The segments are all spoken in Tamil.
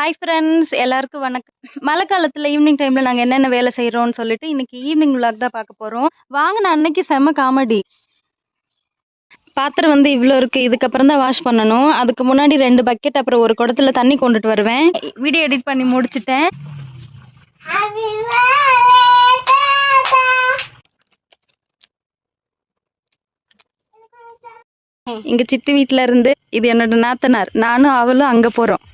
ஹாய் ஃப்ரெண்ட்ஸ் எல்லாருக்கும் வணக்கம். மழை காலத்தில் ஈவினிங் டைமில் நாங்கள் என்னென்ன வேலை செய்கிறோம்னு சொல்லிட்டு இன்னைக்கு ஈவினிங் விளாக் தான் பார்க்க போகிறோம் வாங்கின அன்னைக்கு செம்ம காமெடி பாத்திரம் வந்து இவ்வளோ இருக்குது இதுக்கப்புறம் தான் வாஷ் பண்ணணும். அதுக்கு முன்னாடி ரெண்டு பக்கெட் அப்புறம் ஒரு குடத்துல தண்ணி கொண்டுட்டு வருவேன். வீடியோ எடிட் பண்ணி முடிச்சிட்டேன். எங்கள் சித்தி வீட்டில் இருந்து இது என்னோட நாத்தனார். நானும் அவளும் அங்கே போகிறோம்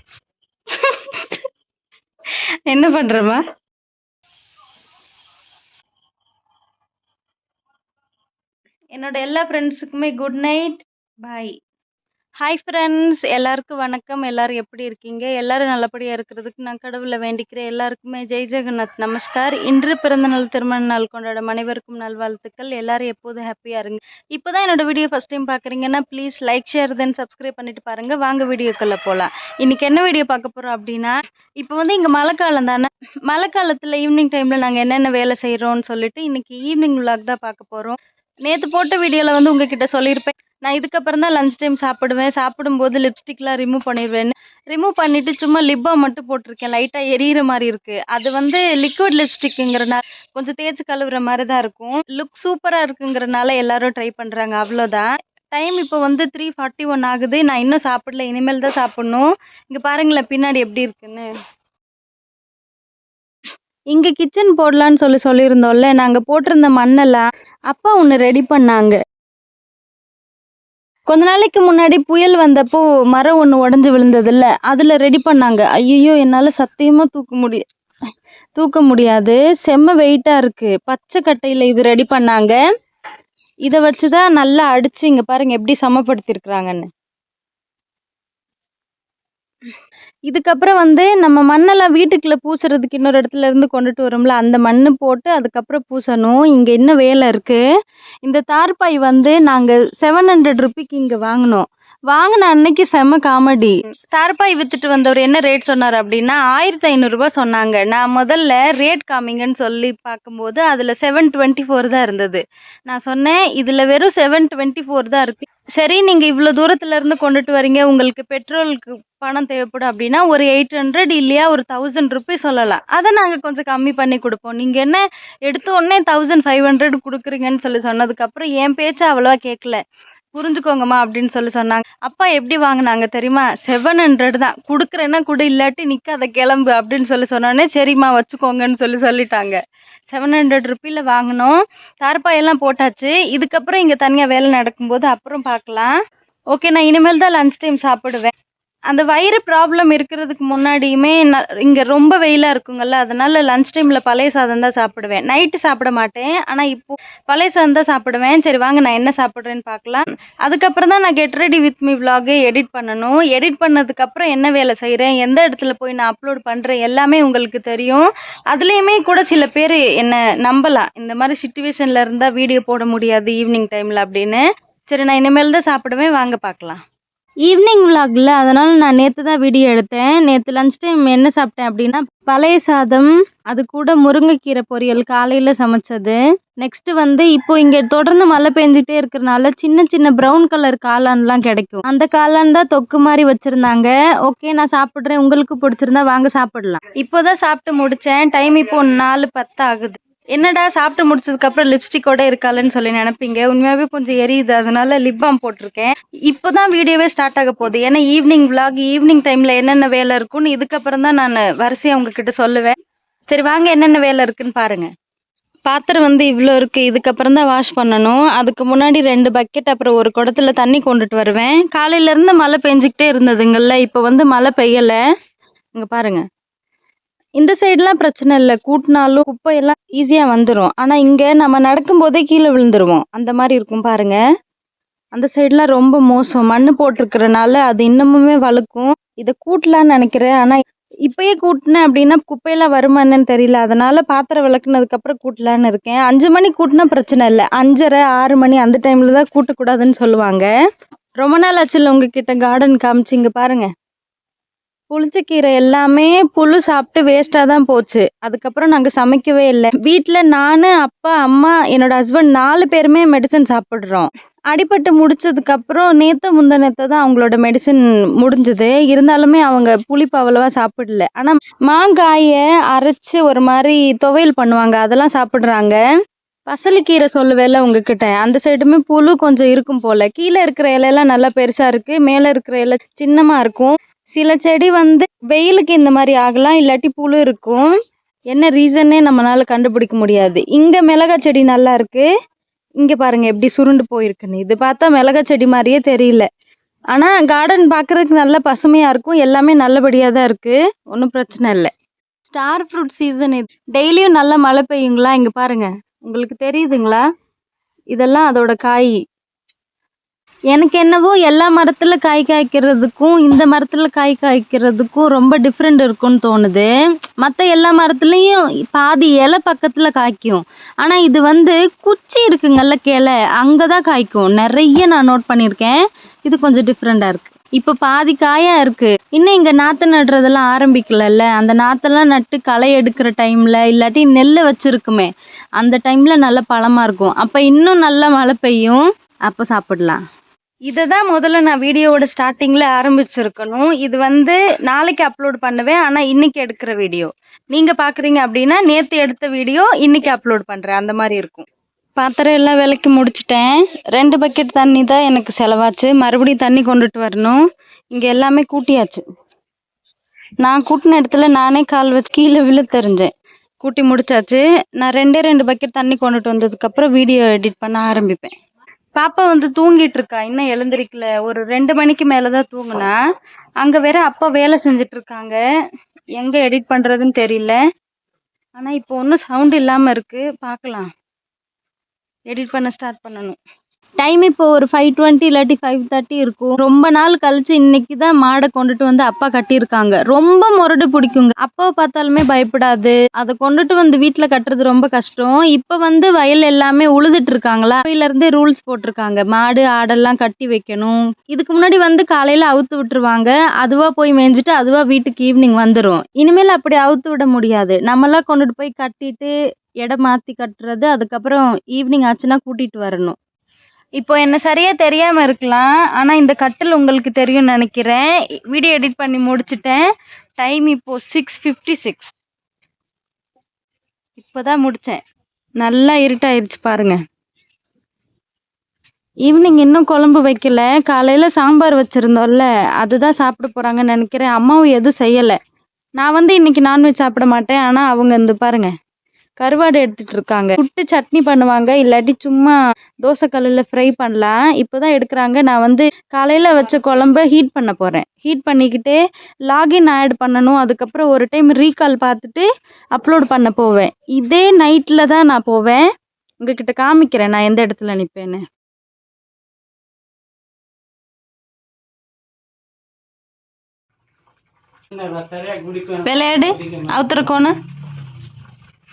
என்ன பண்றமா? என்னோட எல்லா ஃப்ரெண்ட்ஸுக்குமே good night bye hi friends எல்லாருக்கும் வணக்கம். எல்லாரும் எப்படி இருக்கீங்க? எல்லாரும் நல்லபடியாக இருக்கிறதுக்கு நான் கடவுளை வேண்டிக்கிறேன். எல்லாருக்குமே ஜெய் ஜெகநாத். நமஸ்கார். இன்று பிறந்த நாள் திருமண நாள் கொண்டாடும் அனைவருக்கும் நல்வாழ்த்துக்கள். எல்லாரும் எப்போதும் ஹாப்பியாக இருங்க. இப்போ தான் என்னோடய வீடியோ ஃபஸ்ட் டைம் பார்க்குறீங்கன்னா please like share then subscribe பண்ணிட்டு பாருங்கள் வாங்க வீடியோக்குள்ளே போகலாம் இன்றைக்கி என்ன வீடியோ பார்க்க போகிறோம் அப்படின்னா இப்போ வந்து இங்கே மழை காலம் தானே? மழை காலத்தில் ஈவினிங் டைமில் நாங்கள் என்னென்ன வேலை செய்கிறோம்னு சொல்லிட்டு இன்றைக்கி ஈவினிங் விளாக் தான் பார்க்க போகிறோம் நேற்று போட்ட வீடியோவில் வந்து உங்ககிட்ட சொல்லியிருப்பேன். நான் இதுக்கப்புறம் தான் லஞ்ச் டைம் சாப்பிடுவேன். சாப்பிடும்போது லிப்ஸ்டிக்லாம் ரிமூவ் பண்ணிடுவேன் ரிமூவ் பண்ணிவிட்டு சும்மா லிப்பை மட்டும் போட்டிருக்கேன். லைட்டாக எரியிற மாதிரி இருக்குது அது வந்து லிக்விட் லிப்ஸ்டிக்குங்கிறனால கொஞ்சம் தேய்ச்சி கழுவுற மாதிரி தான் இருக்கும். லுக் சூப்பராக இருக்குங்கிறனால எல்லாரும் ட்ரை பண்ணுறாங்க அவ்வளோதான். டைம் இப்போ வந்து த்ரீ ஃபார்ட்டி ஒன் ஆகுது. நான் இன்னும் சாப்பிடல. இனிமேல் தான் சாப்பிட்ணும். இங்கே பாருங்களேன் பின்னாடி எப்படி இருக்குன்னு. இங்கே கிச்சன் போடலான்னு சொல்லி சொல்லியிருந்தோம்ல. நாங்கள் போட்டிருந்த மண்ணெல்லாம் அப்பா ஒன்று ரெடி பண்ணாங்க. கொஞ்ச நாளைக்கு முன்னாடி புயல் வந்தப்போ மரம் ஒன்று உடஞ்சி விழுந்ததில்ல அதில் ரெடி பண்ணாங்க. ஐயோ என்னால் சத்தியமாக தூக்க முடிய தூக்க முடியாது. செம்ம வெயிட்டாக இருக்குது பச்சை கட்டையில் இது ரெடி பண்ணாங்க. இதை வச்சு தான் நல்லா அடித்து இங்கே பாருங்க எப்படி சமப்படுத்தியிருக்கிறாங்கன்னு இதுக்கப்புறம் வந்து நம்ம மண்ணெல்லாம் வீட்டுக்குள்ளே பூசுறதுக்கு இன்னொரு இடத்துல இருந்து கொண்டுட்டு வரோம்ல அந்த மண் போட்டு அதுக்கப்புறம் பூசணும். இங்கே என்ன வேலை இருக்குது இந்த தார்பாய் வந்து நாங்கள் செவன் ஹண்ட்ரட் ருப்பீக்கு இங்கே வாங்கினோம். வாங்கின அன்னைக்கு செம்ம காமெடி. தார்பாய் வித்துட்டு வந்தவர் என்ன ரேட் சொன்னார் அப்படின்னா ஆயிரத்தி ஐநூறுரூபா சொன்னாங்க. நான் முதல்ல ரேட் காமிங்கன்னு சொல்லி பார்க்கும்போது அதில் செவன் டுவெண்ட்டி ஃபோர் தான் இருந்தது. நான் சொன்னேன் இதில் வெறும் செவன் டுவெண்ட்டி ஃபோர் தான் இருக்குது சரி நீங்கள் இவ்வளோ தூரத்துல இருந்து கொண்டுட்டு வரீங்க உங்களுக்கு பெட்ரோலுக்கு பணம் தேவைப்படும் அப்படின்னா ஒரு எயிட் ஹண்ட்ரட் இல்லையா ஒரு தௌசண்ட் ருபீஸ் சொல்லலாம். அதை நாங்கள் கொஞ்சம் கம்மி பண்ணி கொடுப்போம். நீங்கள் என்ன எடுத்த உடனே தௌசண்ட் ஃபைவ் ஹண்ட்ரட் கொடுக்குறீங்கன்னு சொல்லி சொன்னதுக்கப்புறம் என் பேச்சை அவ்வளோவா கேட்கல புரிஞ்சுக்கோங்கம்மா அப்படின்னு சொல்லி சொன்னாங்க. அப்பா எப்படி வாங்கினாங்க தெரியுமா? செவன் ஹண்ட்ரட் தான். கொடுக்குறேன்னா கொடு இல்லாட்டி நிற்காத கிளம்பு அப்படின்னு சொல்லி சொன்னோடனே சரிம்மா வச்சுக்கோங்கன்னு சொல்லி சொல்லிட்டாங்க. செவன் ஹண்ட்ரட் ருப்பியில் வாங்கினோம். தார்பாயெல்லாம் போட்டாச்சு. இதுக்கப்புறம் இங்கே தனியாக வேலை நடக்கும்போது அப்புறம் பார்க்கலாம். ஓகே நான் இனிமேல் தான் லன்ச் டைம் சாப்பிடுவேன். அந்த வயிறு ப்ராப்ளம் இருக்கிறதுக்கு முன்னாடியுமே நான் இங்கே ரொம்ப வெயிலாக இருக்குங்கல்ல அதனால் லஞ்ச் டைமில் பழைய சாதம் தான் சாப்பிடுவேன். நைட்டு சாப்பிட மாட்டேன். ஆனால் இப்போது பழைய சாதம் தான் சாப்பிடுவேன். சரி வாங்க நான் என்ன சாப்பிட்றேன்னு பார்க்கலாம். அதுக்கப்புறம் தான் நான் get ready with me vlog edit பண்ணணும். எடிட் பண்ணதுக்கப்புறம் என்ன வேலை செய்கிறேன் எந்த இடத்துல போய் நான் அப்லோட் பண்ணுறேன் எல்லாமே உங்களுக்கு தெரியும். அதுலேயுமே கூட சில பேர் என்னை நம்பலாம். இந்த மாதிரி சுச்சுவேஷனில் இருந்தால் வீடியோ போட முடியாது ஈவினிங் டைமில் அப்படின்னு. சரி நான் இனிமேல் தான் சாப்பிடுவேன். வாங்க பார்க்கலாம். ஈவினிங் விலாகில் அதனால் நான் நேற்று தான் வீடியோ எடுத்தேன். நேற்று லஞ்ச் டைம் என்ன சாப்பிட்டேன் அப்படின்னா பழைய சாதம் அது கூட முருங்கைக்கீரை பொரியல் காலையில் சமைச்சது. நெக்ஸ்ட்டு வந்து இப்போ இங்கே தொடர்ந்து மழை பெஞ்சிட்டே இருக்கிறனால சின்ன சின்ன ப்ரௌன் கலர் காளான்லாம் கிடைக்கும். அந்த காளான் தான் தொக்கு மாதிரி வச்சுருந்தாங்க. ஓகே நான் சாப்பிட்றேன். உங்களுக்கு பிடிச்சிருந்தா வாங்க சாப்பிடலாம். இப்போ தான் சாப்பிட்டு முடித்தேன் டைம் இப்போ நாலு பத்து ஆகுது. என்னடா சாப்பிட்டு முடிச்சதுக்கப்புறம் லிப்ஸ்டிக்கோட இருக்காளன்னு சொல்லி நினைப்பீங்க. உண்மையாகவே கொஞ்சம் எரியுது. அதனால லிப் பாம் போட்டிருக்கேன். இப்போ தான் வீடியோவே ஸ்டார்ட் ஆக போகுது. ஏன்னா ஈவினிங் விளாக் ஈவினிங் டைமில் என்னென்ன வேலை இருக்குன்னு இதுக்கப்புறம் தான் நான் வரிசையாக உங்ககிட்ட சொல்லுவேன். சரி வாங்க என்னென்ன வேலை இருக்குன்னு பாருங்கள் பாத்திரம் வந்து இவ்வளோ இருக்குது இதுக்கப்புறம் தான் வாஷ் பண்ணணும். அதுக்கு முன்னாடி ரெண்டு பக்கெட் அப்புறம் ஒரு குடத்துல தண்ணி கொண்டுட்டு வருவேன். காலையிலேருந்து மழை பெஞ்சிக்கிட்டே இருந்ததுங்கள்ல இப்போ வந்து மழை பெய்யலை. இங்கே பாருங்கள் இந்த சைடுலாம் பிரச்சனை இல்லை. கூட்டினாலும் குப்பையெல்லாம் ஈஸியாக வந்துடும் ஆனால் இங்கே நம்ம நடக்கும்போதே கீழே விழுந்துருவோம். அந்த மாதிரி இருக்கும் பாருங்கள் அந்த சைடெலாம் ரொம்ப மோசம். மண் போட்டிருக்கிறனால அது இன்னமுமே வழுக்கும். இதை கூட்டலான்னு நினைக்கிறேன். ஆனால் இப்பயே கூட்டினேன் அப்படின்னா குப்பையெல்லாம் வருமா என்னன்னு தெரியல. அதனால பாத்திரம் விளக்குனதுக்கப்புறம் கூட்டலான்னு இருக்கேன். அஞ்சு மணி கூட்டினா பிரச்சனை இல்லை. அஞ்சரை ஆறு மணி அந்த டைமில் தான் கூட்டக்கூடாதுன்னு சொல்லுவாங்க. ரொம்ப நாள் ஆச்சுல்ல உங்ககிட்ட கார்டன் காமிச்சு இங்கே பாருங்கள் புளிச்சக்கீரை எல்லாமே புழு சாப்பிட்டு வேஸ்ட்டாக தான் போச்சு. அதுக்கப்புறம் நாங்கள் சமைக்கவே இல்லை. வீட்டில் நான் அப்பா அம்மா என்னோட ஹஸ்பண்ட் நாலு பேருமே மெடிசன் சாப்பிட்றோம். அடிபட்டு முடிச்சதுக்கப்புறம் நேற்று முந்தினத்தை நேற்று தான் அவங்களோட மெடிசன் முடிஞ்சுது. இருந்தாலுமே அவங்க புளிப்பு அவ்வளவா சாப்பிடல. ஆனால் மாங்காயை அரைச்சி ஒரு மாதிரி துவையல் பண்ணுவாங்க. அதெல்லாம் சாப்பிட்றாங்க. பசலிக்கீரை சொல்லுவேல உங்ககிட்ட? அந்த சைடுமே புழு கொஞ்சம் இருக்கும் போல. கீழே இருக்கிற இலையெல்லாம் நல்லா பெருசாக இருக்குது மேலே இருக்கிற இலை சின்னமாக இருக்கும். சில செடி வந்து வெயிலுக்கு இந்த மாதிரி ஆகலாம் இல்லாட்டி புழு இருக்கும். என்ன ரீசன்னே நம்மளால கண்டுபிடிக்க முடியாது. இங்கே மிளகா செடி நல்லா இருக்கு. இங்கே பாருங்க எப்படி சுருண்டு போயிருக்குன்னு. இது பார்த்தா மிளகா செடி மாதிரியே தெரியல. ஆனால் கார்டன் பார்க்குறதுக்கு நல்லா பசுமையாக இருக்கும். எல்லாமே நல்லபடியாக தான் இருக்குது ஒன்றும் பிரச்சனை இல்லை. ஸ்டார் ஃப்ரூட் சீசன் இது. டெய்லியும் நல்லா மழை பெய்யுங்களா? இங்கே பாருங்க. உங்களுக்கு தெரியுதுங்களா? இதெல்லாம் அதோட காய். எனக்கு என்னவோ எல்லா மரத்தில் காய் காய்க்கிறதுக்கும் இந்த மரத்தில் காய் காய்க்கிறதுக்கும் ரொம்ப டிஃப்ரெண்ட் இருக்கும்னு தோணுது. மற்ற எல்லா மரத்துலேயும் பாதி இலை பக்கத்தில் காய்க்கும். ஆனால் இது வந்து குச்சி இருக்குங்கல்ல கிளை அங்கே தான் காய்க்கும். நிறைய நான் நோட் பண்ணியிருக்கேன். இது கொஞ்சம் டிஃப்ரெண்ட்டாக இருக்குது இப்போ பாதி காயாக இருக்குது இன்னும் இங்கே நாற்று நடுறதெல்லாம் ஆரம்பிக்கலல்ல. அந்த நாற்றெல்லாம் நட்டு களை எடுக்கிற டைமில் இல்லாட்டி நெல் வச்சுருக்குமே அந்த டைமில் நல்ல பழமாக இருக்கும். அப்போ இன்னும் நல்ல மழை பெய்யும். அப்போ சாப்பிடலாம். இதை தான் முதல்ல நான் வீடியோவோட ஸ்டார்டிங்கில் ஆரம்பிச்சிருக்கணும். இது வந்து நாளைக்கு அப்லோட் பண்ணுவேன் ஆனால் இன்றைக்கி எடுக்கிற வீடியோ. நீங்கள் பார்க்குறீங்க அப்படின்னா நேற்று எடுத்த வீடியோ இன்னைக்கு அப்லோட் பண்ணுறேன் அந்த மாதிரி இருக்கும். பாத்திரம் எல்லாம் விலைக்கு முடிச்சிட்டேன். ரெண்டு பக்கெட் தண்ணி தான் எனக்கு செலவாச்சு. மறுபடியும் தண்ணி கொண்டுட்டு வரணும். இங்கே எல்லாமே கூட்டியாச்சு. நான் கூட்டின இடத்துல நானே கால் வச்சு கீழே விழு தெரிஞ்சேன் கூட்டி முடிச்சாச்சு. நான் ரெண்டே ரெண்டு பக்கெட் தண்ணி கொண்டுட்டு வந்ததுக்கப்புறம் வீடியோ எடிட் பண்ண ஆரம்பிப்பேன். பாப்பா வந்து தூங்கிட்டு இருக்கா. இன்னும் எழுந்திரிக்கல. ஒரு ரெண்டு மணிக்கு மேலே தான் தூங்குனா. அங்கே வேற அப்பா வேலை செஞ்சுட்டு இருக்காங்க. எங்கே எடிட் பண்ணுறதுன்னு தெரியல. ஆனால் இப்போ ஒன்றும் சவுண்ட் இல்லாமல் இருக்கு. பார்க்கலாம் எடிட் பண்ண ஸ்டார்ட் பண்ணணும். டைம் இப்போ ஒரு ஃபைவ் டுவெண்ட்டி இல்லாட்டி ஃபைவ் தேர்ட்டி இருக்கும். ரொம்ப நாள் கழிச்சு இன்னைக்கு தான் மாடை கொண்டுட்டு வந்து அப்பா கட்டியிருக்காங்க. ரொம்ப முரடு பிடிக்குங்க. அப்பா பார்த்தாலுமே பயப்படாது. அதை கொண்டுட்டு வந்து வீட்டில் கட்டுறது ரொம்ப கஷ்டம். இப்போ வந்து வயல் எல்லாமே உழுதுட்டு இருக்காங்களா? இருந்தே ரூல்ஸ் போட்டிருக்காங்க. மாடு ஆடெல்லாம் கட்டி வைக்கணும். இதுக்கு முன்னாடி வந்து காலையில் அவுத்து விட்டுருவாங்க. அதுவாக போய் மேய்ஞ்சிட்டு அதுவாக வீட்டுக்கு ஈவினிங் வந்துடும் இனிமேல் அப்படி அவுத்து விட முடியாது. நம்மளாம் கொண்டுட்டு போய் கட்டிட்டு இடம் மாற்றி கட்டுறது அதுக்கப்புறம் ஈவினிங் ஆச்சுன்னா கூட்டிகிட்டு வரணும். இப்போ என்ன சரியா தெரியாம இருக்கலாம். ஆனா இந்த கட்டில் உங்களுக்கு தெரியும்னு நினைக்கிறேன். வீடியோ எடிட் பண்ணி முடிச்சிட்டேன். டைம் இப்போ சிக்ஸ் ஃபிஃப்டி சிக்ஸ் இப்போதான் முடிச்சேன். நல்லா இருட்டாயிருச்சு பாருங்க. ஈவினிங் இன்னும் குழம்பு வைக்கல. காலையில சாம்பார் வச்சிருந்தோம்ல அதுதான் சாப்பிட போறாங்கன்னு நினைக்கிறேன். அம்மாவும் எதுவும் செய்யலை. நான் வந்து இன்னைக்கு நான்வெஜ் சாப்பிட மாட்டேன். ஆனால் அவங்க இந்த பாருங்க. கருவாடு எடுத்துட்டு இருக்காங்க புட்டு சட்னி பண்ணுவாங்க இல்லாட்டி சும்மா தோசை கல்லில் ஃப்ரை பண்ணலாம். இப்போதான் எடுக்கிறாங்க. நான் வந்து காலையில் வச்ச குழம்ப ஹீட் பண்ண போகிறேன் ஹீட் பண்ணிக்கிட்டு லாகின் ஆட் பண்ணணும். அதுக்கப்புறம் ஒரு டைம் ரீகால் பார்த்துட்டு அப்லோட் பண்ண போவேன். இதே நைட்டில் தான் நான் போவேன். உங்ககிட்ட காமிக்கிறேன் நான் எந்த இடத்துல நிற்பேன்னு விளையாடு. அவுத்துறக்கோன்னு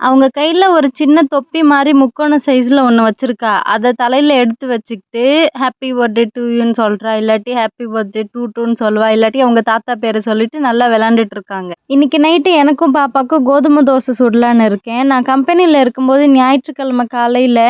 அவங்க கையில் ஒரு சின்ன தொப்பி மாதிரி முக்கோண சைஸில் ஒன்று வச்சுருக்கா. அதை தலையில் எடுத்து வச்சுக்கிட்டு ஹாப்பி பர்த்டே டு யூன்னு சொல்கிறா இல்லாட்டி ஹாப்பி பர்த்டே டூ டூன்னு சொல்லுவா. இல்லாட்டி அவங்க தாத்தா பேரை சொல்லிட்டு நல்லா விளாண்டுட்டு இருக்காங்க. இன்னைக்கு நைட்டு எனக்கும் பாப்பாவுக்கும் கோதுமை தோசை சுடலான்னு இருக்கேன். நான் கம்பெனியில் இருக்கும்போது ஞாயிற்றுக்கிழமை காலையில்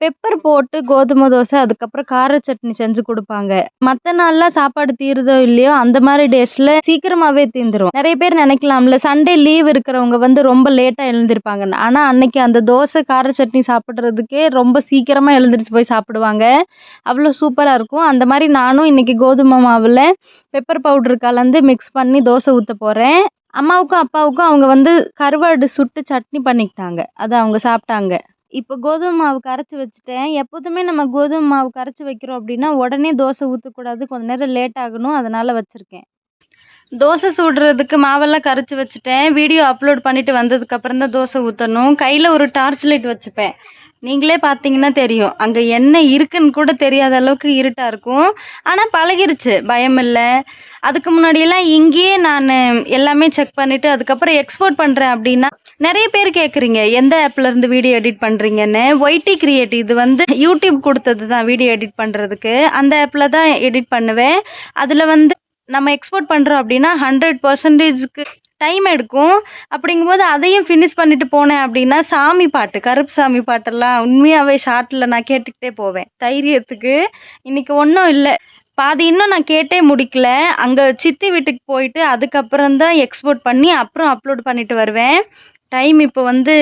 பெப்பர் போட்டு கோதுமை தோசை அதுக்கப்புறம் கார சட்னி செஞ்சு கொடுப்பாங்க. மற்ற நாள்லாம் சாப்பாடு தீருதோ இல்லையோ அந்த மாதிரி டேஸில் சீக்கிரமாகவே தீந்துரும். நிறைய பேர் நினைக்கலாம்ல சண்டே லீவ் இருக்கிறவங்க வந்து ரொம்ப லேட்டாக எழுந்திருப்பாங்கன்னு ஆனால் அன்னைக்கு அந்த தோசை கார சட்னி சாப்பிட்றதுக்கே ரொம்ப சீக்கிரமாக எழுந்திரிச்சு போய் சாப்பிடுவாங்க. அவ்வளோ சூப்பராக இருக்கும். அந்த மாதிரி நானும் இன்னைக்கு கோதுமை மாவில் பெப்பர் பவுடர் கலந்து மிக்ஸ் பண்ணி தோசை ஊற்ற போகிறேன் அம்மாவுக்கும் அப்பாவுக்கும் அவங்க வந்து கருவாடு சுட்டு சட்னி பண்ணிக்கிட்டாங்க. அதை அவங்க சாப்பிட்டாங்க. இப்போ கோதுமை மாவு கரைச்சி வச்சுட்டேன். எப்போதுமே நம்ம கோதுமை மாவு கரைச்சி வைக்கிறோம் அப்படின்னா உடனே தோசை ஊற்றக்கூடாது கொஞ்ச நேரம் லேட் ஆகணும். அதனால் வச்சுருக்கேன். தோசை சுடுறதுக்கு மாவெல்லாம் கரைச்சி வச்சுட்டேன். வீடியோ அப்லோட் பண்ணிட்டு வந்ததுக்கப்புறம் தான் தோசை ஊற்றணும் கையில் ஒரு டார்ச் லைட் வச்சுப்பேன். நீங்களே பார்த்தீங்கன்னா தெரியும். அங்கே என்ன இருக்குன்னு கூட தெரியாத அளவுக்கு இருட்டாக இருக்கும். ஆனால் பழகிருச்சு. பயம் இல்லை. அதுக்கு முன்னாடியெல்லாம் இங்கேயே நான் எல்லாமே செக் பண்ணிவிட்டு அதுக்கப்புறம் எக்ஸ்போர்ட் பண்ணுறேன் அப்படின்னா நிறைய பேர் கேட்குறீங்க எந்த ஆப்லேருந்து வீடியோ எடிட் பண்ணுறீங்கன்னு ஒய்டி கிரியேட் இது வந்து யூடியூப் கொடுத்தது தான் வீடியோ எடிட் பண்ணுறதுக்கு அந்த ஆப்பில் தான் எடிட் பண்ணுவேன். அதில் வந்து நம்ம எக்ஸ்போர்ட் பண்ணுறோம் அப்படின்னா ஹண்ட்ரட் பர்சன்டேஜ்க்கு டைம் எடுக்கும். அப்படிங்கும்போது அதையும் ஃபினிஷ் பண்ணிட்டு போனேன் அப்படின்னா சாமி பாட்டு கருப்பு சாமி பாட்டெல்லாம் உண்மையாகவே ஷார்ட்டில் நான் கேட்டுக்கிட்டே போவேன். தைரியத்துக்கு. இன்னைக்கு ஒன்றும் இல்லை. பாதி இன்னும் நான் கேட்டே முடிக்கல. அங்கே சித்தி வீட்டுக்கு போயிட்டு அதுக்கப்புறம் தான் எக்ஸ்போர்ட் பண்ணி அப்புறம் அப்லோட் பண்ணிட்டு வருவேன். டைம் இப்போ வந்து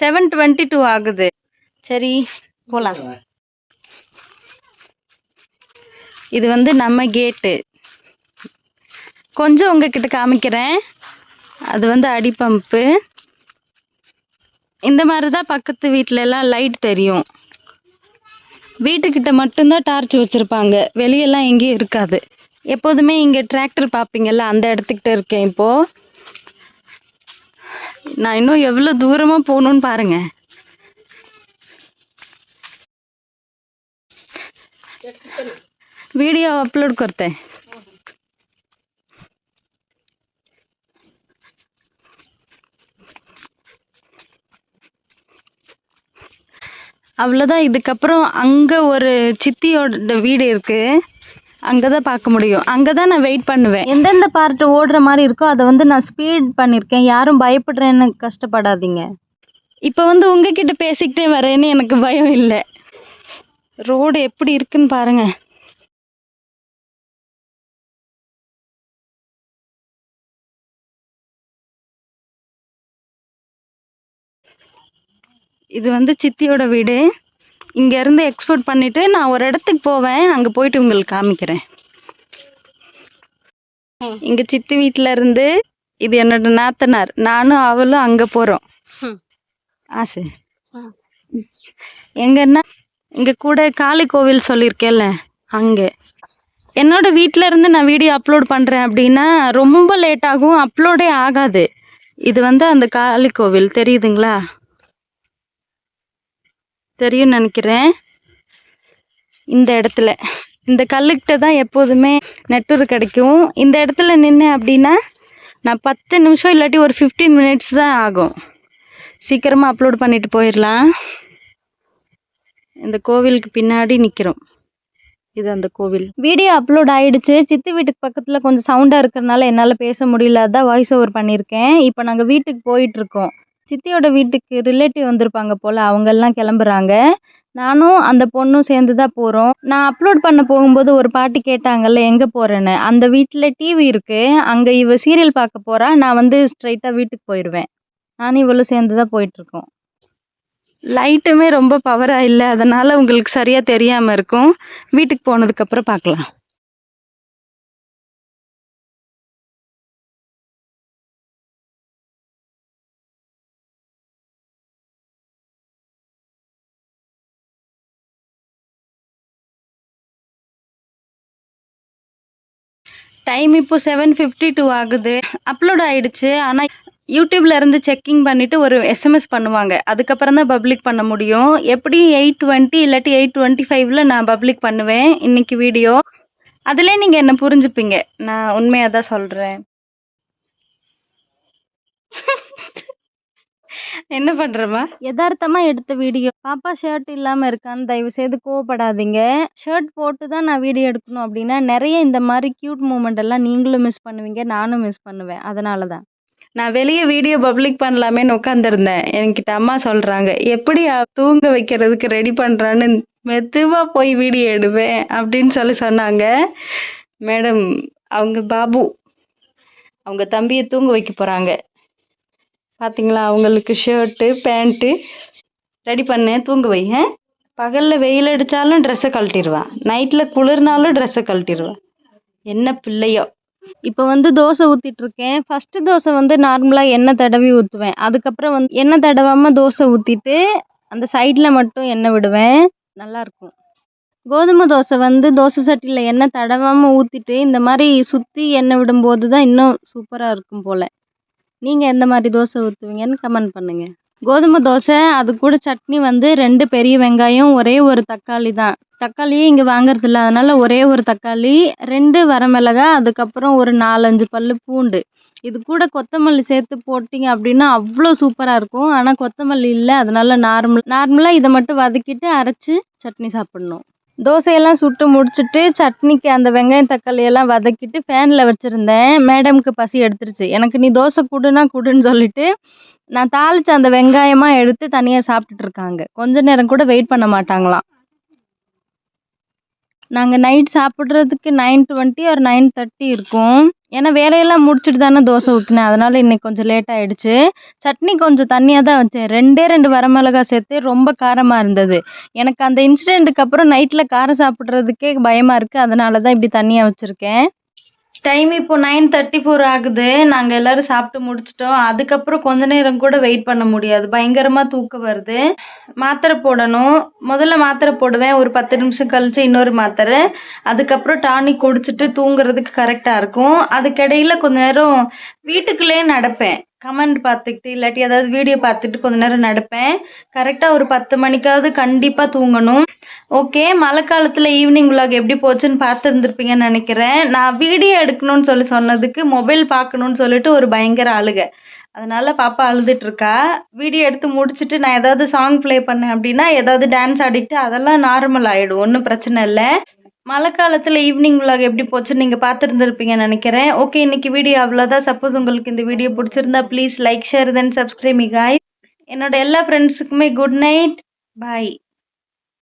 செவன் டுவெண்ட்டி டூ ஆகுது. சரி போகலாம் இது வந்து நம்ம கேட்டு கொஞ்சம் உங்ககிட்ட காமிக்கிறேன். அது வந்து அடி பம்ப்பு. இந்த மாதிரி தான் பக்கத்து வீட்டிலலாம் லைட் தெரியும். வீட்டுக்கிட்ட மட்டும்தான் டார்ச் வச்சுருப்பாங்க. வெளியெல்லாம் எங்கேயும் இருக்காது. எப்போதுமே இங்கே டிராக்டர் பார்ப்பீங்கல்ல அந்த இடத்துக்கிட்ட இருக்கேன் இப்போது நான் இன்னும் எவ்வளோ தூரமாக போகணுன்னு பாருங்கள் வீடியோ அப்லோட் கொடுத்தேன். அவ்வளோதான் இதுக்கப்புறம் அங்கே ஒரு சித்தியோட வீடு இருக்கு. அங்கே தான் பார்க்க முடியும். அங்கே தான் நான் வெயிட் பண்ணுவேன். எந்தெந்த பார்ட் ஓடுற மாதிரி இருக்கோ அதை வந்து நான் ஸ்பீட் பண்ணியிருக்கேன் யாரும் பயப்படுறேன்னு கஷ்டப்படாதீங்க. இப்போ வந்து உங்ககிட்ட பேசிக்கிட்டே வரேன்னு எனக்கு பயம் இல்லை. ரோடு எப்படி இருக்குன்னு பாருங்க. இது வந்து சித்தியோட வீடு. இங்கேருந்து எக்ஸ்போர்ட் பண்ணிவிட்டு நான் ஒரு இடத்துக்கு போவேன். அங்கே போயிட்டு உங்களுக்கு காமிக்கிறேன். இங்கே சித்தி வீட்டில் இருந்து இது என்னோட நாத்தனார். நானும் அவளும் அங்கே போகிறோம் ஆசை எங்கன்னா இங்கே கூட காளி கோவில் சொல்லியிருக்கேன்ல அங்கே. என்னோட வீட்டில் இருந்து நான் வீடியோ அப்லோட் பண்ணுறேன் அப்படின்னா ரொம்ப லேட் ஆகும். அப்லோடே ஆகாது. இது வந்து அந்த காளி கோவில். தெரியுதுங்களா? தெரியும்னு நினைக்கிறேன். இந்த இடத்துல. இந்த கல்லுக்கிட்ட தான் எப்போதுமே நெட்ஒர்க் கிடைக்கும். இந்த இடத்துல நின்று அப்படின்னா நான் பத்து நிமிஷம் இல்லாட்டி ஒரு ஃபிஃப்டீன் மினிட்ஸ் தான் ஆகும். சீக்கிரமாக அப்லோட் பண்ணிட்டு போயிடலாம். இந்த கோவிலுக்கு பின்னாடி நிற்கிறோம் இது அந்த கோவில். வீடியோ அப்லோட் ஆயிடுச்சு. சித்தி வீட்டுக்கு பக்கத்தில் கொஞ்சம் சவுண்டாக இருக்கிறதுனால என்னால் பேச முடியல. அதான் வாய்ஸ் ஓவர் பண்ணியிருக்கேன். இப்போ நாங்கள் வீட்டுக்கு போயிட்டுருக்கோம் இருக்கோம். சித்தியோட வீட்டுக்கு ரிலேட்டிவ் வந்திருப்பாங்க போல் அவங்கெல்லாம் கிளம்புறாங்க. நானும் அந்த பொண்ணும் சேர்ந்து தான் போகிறோம் நான் அப்லோட் பண்ண போகும்போது ஒரு பாட்டி கேட்டாங்கல்ல எங்கே போகிறேன்னு அந்த வீட்டில் டிவி இருக்குது அங்கே இவ சீரியல் பார்க்க போகிறா நான் வந்து ஸ்ட்ரைட்டாக வீட்டுக்கு போயிடுவேன் நானும் இவளும் சேர்ந்து தான் போயிட்டுருக்கோம். லைட்டுமே ரொம்ப பவராக இல்லை. அதனால் உங்களுக்கு சரியாக தெரியாமல் இருக்கும். வீட்டுக்கு போனதுக்கப்புறம் பார்க்கலாம். டைம் இப்போ செவன் ஃபிஃப்டி டூ ஆகுது. அப்லோட் ஆயிடுச்சு. ஆனால் யூடியூப்ல இருந்து செக்கிங் பண்ணிட்டு ஒரு எஸ்எம்எஸ் பண்ணுவாங்க. அதுக்கப்புறம் தான் பப்ளிக் பண்ண முடியும். எப்படி எயிட் டுவெண்ட்டி இல்லாட்டி எயிட் டுவெண்ட்டி ஃபைவ்ல நான் பப்ளிக் பண்ணுவேன் இன்னைக்கு வீடியோ அதில் நீங்கள் என்ன புரிஞ்சுப்பீங்க? நான் உண்மையாக தான் சொல்கிறேன் என்ன பண்றமா? யதார்த்தமா எடுத்த வீடியோ. பாப்பா ஷர்ட் இல்லாம இருக்கான்னு தயவு செய்து கோவப்படாதீங்க. ஷர்ட் போட்டு தான் நான் வீடியோ எடுக்கணும் அப்படின்னா நிறைய இந்த மாதிரி கியூட் மூமெண்ட் எல்லாம் நீங்களும் மிஸ் பண்ணுவீங்க நானும் மிஸ் பண்ணுவேன். அதனால தான் நான் வெளியே வீடியோ பப்ளிக் பண்ணலாமேன்னு உட்காந்துருந்தேன் என்கிட்ட அம்மா சொல்றாங்க எப்படி தூங்க வைக்கிறதுக்கு ரெடி பண்றான்னு மெதுவா போய் வீடியோ எடுவேன் அப்படின்னு சொல்லி சொன்னாங்க. மேடம் அவங்க பாபு அவங்க தம்பியை தூங்க வைக்க போறாங்க. பார்த்தீங்களா அவங்களுக்கு ஷர்ட்டு பேண்ட்டு ரெடி பண்ணேன் தூங்க வை பகலில் வெயில் அடித்தாலும் ட்ரெஸ்ஸை கழட்டிடுவான் நைட்டில் குளிர்னாலும் ட்ரெஸ்ஸை கழட்டிடுவான் என்ன பிள்ளையோ. இப்போ வந்து தோசை ஊற்றிட்டுருக்கேன் ஃபஸ்ட்டு தோசை வந்து நார்மலாக எண்ணெய் தடவி ஊற்றுவேன் அதுக்கப்புறம் வந்து எண்ணெய் தடவாமல் தோசை ஊற்றிட்டு அந்த சைடில் மட்டும் எண்ணெய் விடுவேன். நல்லாயிருக்கும் கோதுமை தோசை வந்து தோசை சட்டியில் எண்ணெய் தடவாமல் ஊற்றிட்டு இந்த மாதிரி சுற்றி எண்ணெய் விடும்போது தான் இன்னும் சூப்பராக இருக்கும் போல். நீங்கள் எந்த மாதிரி தோசை ஊற்றுவீங்கன்னு கமெண்ட் பண்ணுங்கள் கோதுமை தோசை அது கூட சட்னி வந்து ரெண்டு பெரிய வெங்காயம் ஒரே ஒரு தக்காளி தான். தக்காளியே இங்கே வாங்குறதில்ல அதனால் ஒரே ஒரு தக்காளி ரெண்டு வரமிளகா அதுக்கப்புறம் ஒரு நாலஞ்சு பல் பூண்டு. இது கூட கொத்தமல்லி சேர்த்து போட்டிங்க அப்படின்னா அவ்வளோ சூப்பராக இருக்கும். ஆனால் கொத்தமல்லி இல்லை. அதனால் நார்மல் நார்மலாக இதை மட்டும் வதக்கிட்டு அரைச்சி சட்னி சாப்பிட்ணும். தோசையெல்லாம் சுட்டு முடிச்சுட்டு சட்னிக்கு அந்த வெங்காயம் தக்காளி எல்லாம் வதக்கிட்டு ஃபேனில் வச்சுருந்தேன். மேடம்க்கு பசி எடுத்துருச்சு. எனக்கு நீ தோசை கொடுன்னா கொடுன்னு சொல்லிட்டு நான் தாளித்து அந்த வெங்காயமாக எடுத்து தனியாக சாப்பிட்டுட்டு இருக்காங்க. கொஞ்ச நேரம் கூட வெயிட் பண்ண மாட்டாங்களாம். நாங்கள் நைட் சாப்பிட்றதுக்கு நைன் டுவெண்ட்டி ஒரு நைன் தேர்ட்டி இருக்கும். ஏன்னா வேலையெல்லாம் முடிச்சுட்டு தானே தோசை ஊற்றினேன் அதனால் இன்றைக்கி கொஞ்சம் லேட் ஆகிடுச்சு சட்னி கொஞ்சம் தண்ணியாக தான் வச்சேன். ரெண்டே ரெண்டு வரமிளகா சேர்த்து ரொம்ப காரமாக இருந்தது. எனக்கு அந்த இன்சிடெண்ட்டுக்கு அப்புறம் நைட்டில் காரம் சாப்பிட்றதுக்கே பயமாக இருக்குது அதனால தான் இப்படி தண்ணியாக வச்சுருக்கேன். டைம் இப்போ நைன் தேர்ட்டி ஃபோர் ஆகுது. நாங்கள் எல்லாரும் சாப்பிட்டு முடிச்சிட்டோம். அதுக்கப்புறம் கொஞ்ச நேரம் கூட வெயிட் பண்ண முடியாது. பயங்கரமாக தூக்கம் வருது. மாத்திரை போடணும். முதல்ல மாத்திரை போடுவேன். ஒரு பத்து நிமிஷம் கழிச்சு இன்னொரு மாத்திரை. அதுக்கப்புறம் டானிக் குடிச்சிட்டு தூங்குறதுக்கு கரெக்டாக இருக்கும். அதுக்கிடையில் கொஞ்ச நேரம் வீட்டுக்குள்ளேயே நடப்பேன். கமெண்ட் பார்த்துக்கிட்டு இல்லாட்டி ஏதாவது வீடியோ பார்த்துட்டு கொஞ்ச நேரம் நடப்பேன். கரெக்டாக ஒரு பத்து மணிக்காவது கண்டிப்பாக தூங்கணும். ஓகே மழை காலத்தில் ஈவினிங் விலாக் எப்படி போச்சுன்னு பார்த்துருந்துருப்பீங்கன்னு நினைக்கிறேன். நான் வீடியோ எடுக்கணும்னு சொல்லி சொன்னதுக்கு மொபைல் பார்க்கணுன்னு சொல்லிட்டு ஒரு பயங்கர அழுக அதனால் பாப்பா அழுதுட்டுருக்கா வீடியோ எடுத்து முடிச்சுட்டு நான் ஏதாவது சாங் ப்ளே பண்ணேன் அப்படின்னா ஏதாவது டான்ஸ் ஆடிட்டு அதெல்லாம் நார்மல் ஆகிடும் ஒன்றும் பிரச்சனை இல்லை. மழை காலத்தில் ஈவினிங் விலாக் எப்படி போச்சுன்னு நீங்கள் பார்த்துருந்துருப்பீங்கன்னு நினைக்கிறேன். ஓகே இன்றைக்கி வீடியோ அவ்வளோதான் சப்போஸ் உங்களுக்கு இந்த வீடியோ பிடிச்சிருந்தா please like share then subscribe மிகாய் என்னோட எல்லா ஃப்ரெண்ட்ஸுக்குமே குட் நைட் பாய்